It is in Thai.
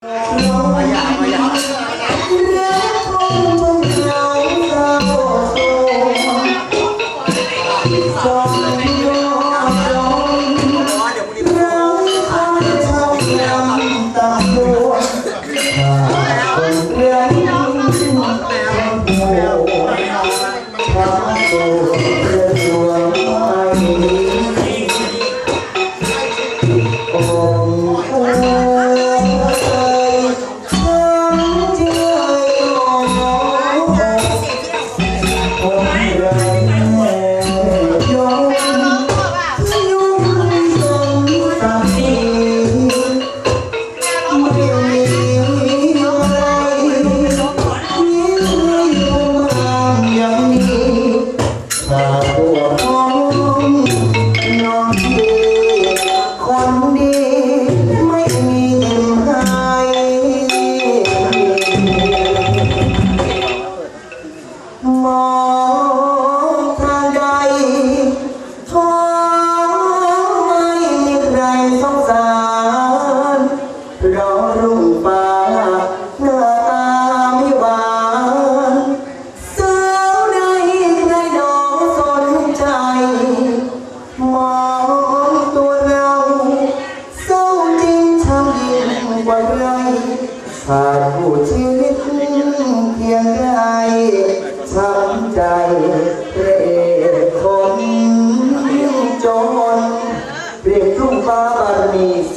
Maya, maya. ตัวผมน้องดีคนดีไม่มีใครมอง วันไรขาดผู้ชีวิตเพียงใดช้ำใจเปรตคนยิ่งจนเปลี่ยนทุ่งฟ้าบารมีเ